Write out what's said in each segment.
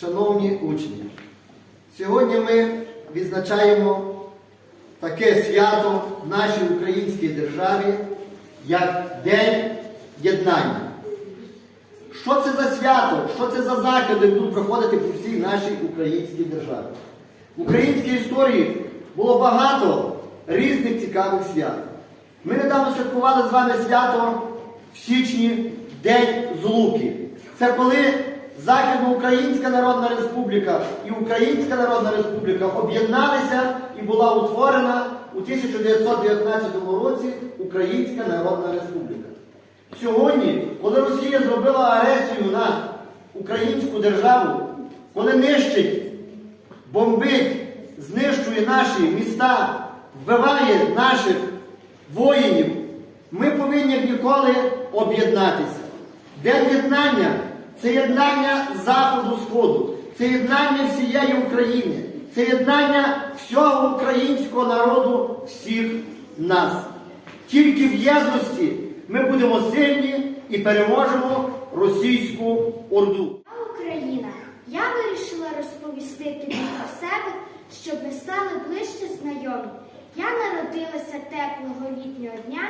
шановні учні, сьогодні ми відзначаємо таке свято в нашій українській державі, як День Єднання. Що це за свято? Що це за заходи будуть проходити по всій нашій українській державі? В українській історії було багато різних цікавих свят. Ми недавно святкували з вами свято в січні День Злуки. Це коли Західноукраїнська Народна Республіка і Українська Народна Республіка об'єдналися і була утворена у 1919 році Українська Народна Республіка. Сьогодні, коли Росія зробила агресію на українську державу, коли нищить, бомбить, знищує наші міста, вбиває наших воїнів, ми повинні ніколи об'єднатися. День єднання це єднання Заходу Сходу, це єднання всієї України, це єднання всього українського народу, всіх нас. Тільки в єдності ми будемо сильні і переможемо російську орду. Україна. Я вирішила розповісти тобі про себе, щоб ми стали ближче знайомі. Я народилася теплого літнього дня,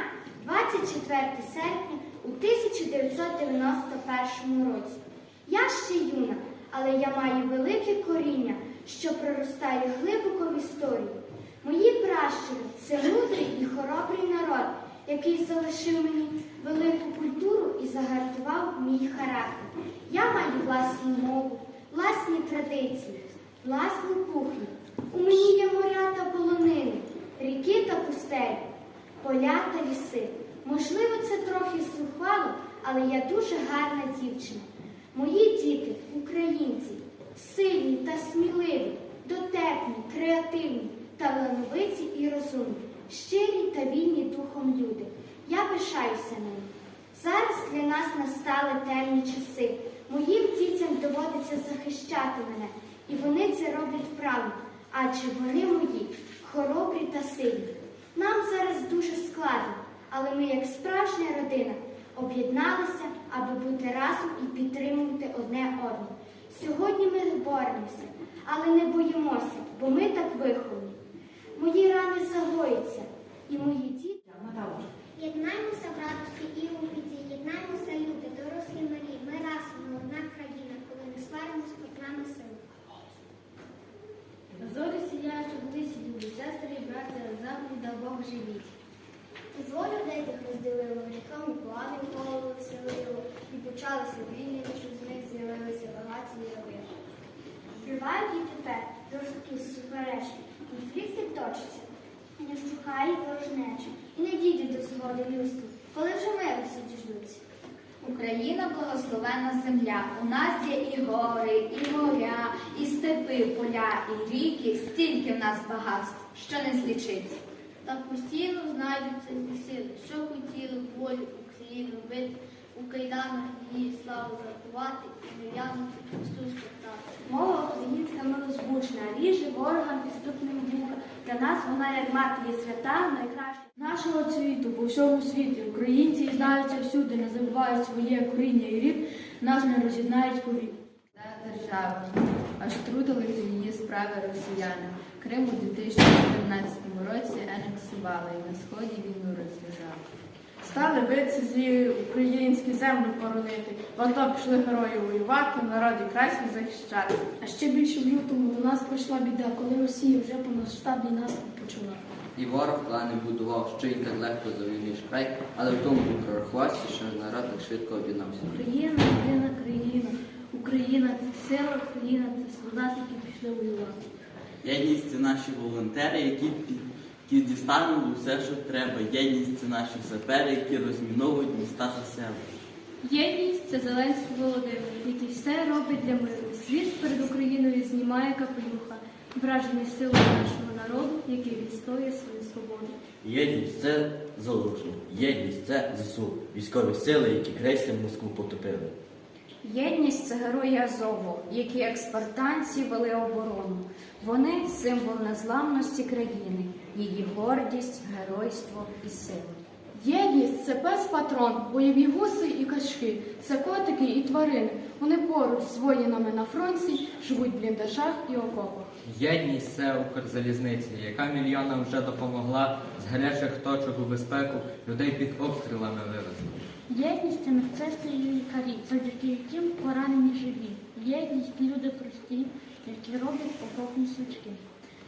24 серпня у 1991 році. Я ще юна, але я маю велике коріння, що проростає глибоко в історію. Мої пращури це мудрий і хоробрий народ, який залишив мені велику культуру і загартував мій характер. Я маю власну мову, власні традиції, власну кухню. У мені є моря та полонини, ріки та пустелі, поля та ліси. Можливо, це трохи зухвало, але я дуже гарна дівчина. Мої діти, українці, сильні та сміливі, дотепні, креативні, талановиті і розумні, щирі та вільні духом люди. Я пишаюся ними. Зараз для нас настали темні часи. Моїм дітям доводиться захищати мене, і вони це роблять правильно, адже вони мої, хоробрі та сильні. Нам зараз дуже складно, але ми, як справжня родина, об'єдналися, аби бути разом і підтримувати одне одного. Сьогодні ми боремося, але не боїмося, бо ми так виховані. Мої рани загоїться, і мої діти. Єднаймося, братці і убіді, єднаймося, люди, дорослі малі. Ми разом ми одна країна, коли не сваримось, під нами сили. Зорі сіяють у лисі, любі сестри і брати, завжди дав Бог живіть. Тривають і тепер жорсткі суперечки, конфлікти точаться, не вщухає ворожнеча, і не дійде до згоди людства, коли вже миру всі діждуться. Україна благословена земля. У нас є і гори, і моря, і степи, поля, і ріки, стільки в нас багатств, що не злічиться. Так постійно знайдуться ці сили, що хотіли волю Україну бити, у кайданах її славу заховати і не в'янути Христу. Мова українська милозвучна, ріже ворогам підступним вуха. Для нас вона, як мати, є свята, найкраща. Нашого світу по всьому світі українці знаються всюди, не забувають своє коріння і рід, нас не роз'єднають повік. держава, аж трудилися її справи росіяни. Крим у 2014 році анексували і на сході війну розв'язали. Стали битися зі українські землі боронити. В АТО пішли герої воювати, народі красні захищати. А ще більше в лютому до нас прийшла біда, коли Росія вже повномасштабний наступ почала. І ворог плани будував, що й так легко завоюєш край, але в тому прорахувався, що народ так швидко об'єднався. Україна, єдина країна. Україна це сила, Україна це солдати, які пішли воювати. Єдність це наші волонтери, які, пі- які дістануть усе, що треба. Єдність це наші сапери, які розміновують міста та села. Єдність це Зеленський Володимир, який все робить для миру. Світ перед Україною знімає капелюха, вражений силою нашого народу, який відстоює свою свободу. Єдність це залужно. Єдність це ЗСУ. Військові сили, які крейсер Москву потопили. Єдність це герої Азову, які як спартанці вели оборону. Вони символ незламності країни, її гордість, геройство і сила. Єдність це пес патрон, бойові гуси і качки, це котики і тварини. Вони поруч з воїнами на фронті живуть в бліндажах і окопах. Єдність це Укрзалізниця, яка мільйонам вже допомогла з гарячих точок у безпеку людей під обстрілами вивезти. Єдність це медсестри і лікарі, завдяки яким поранені живі. Єдність люди прості, які роблять окопні свічки.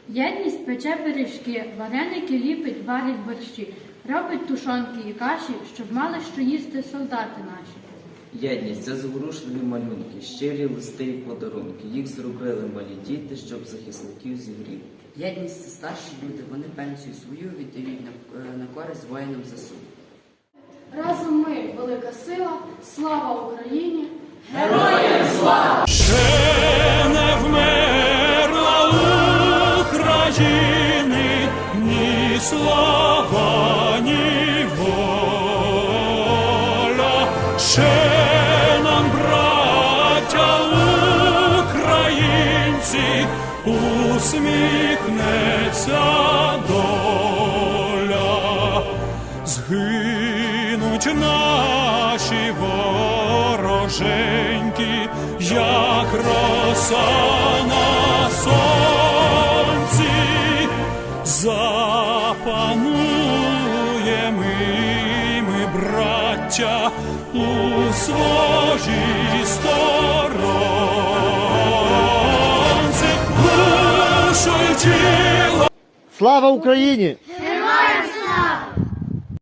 Єдність пече пиріжки, вареники ліпить, варить борщі, робить тушонки і каші, щоб мали що їсти солдати наші. Єдність це зворушливі малюнки, щирі листи і подарунки. Їх зробили малі діти, щоб захисників зігріти. Єдність це старші люди, вони пенсію свою віддають на, е, на користь воїнам ЗСУ. Разом ми велика сила, слава Україні! героям слава! Ще не вмерла України ні слава, ні воля. Ще нам, браття українці, усміхнеться доля. Згинуть наші вороженьки, як роса на сонці, запануємо ми, браття, у своїй сторонці. Слава Україні!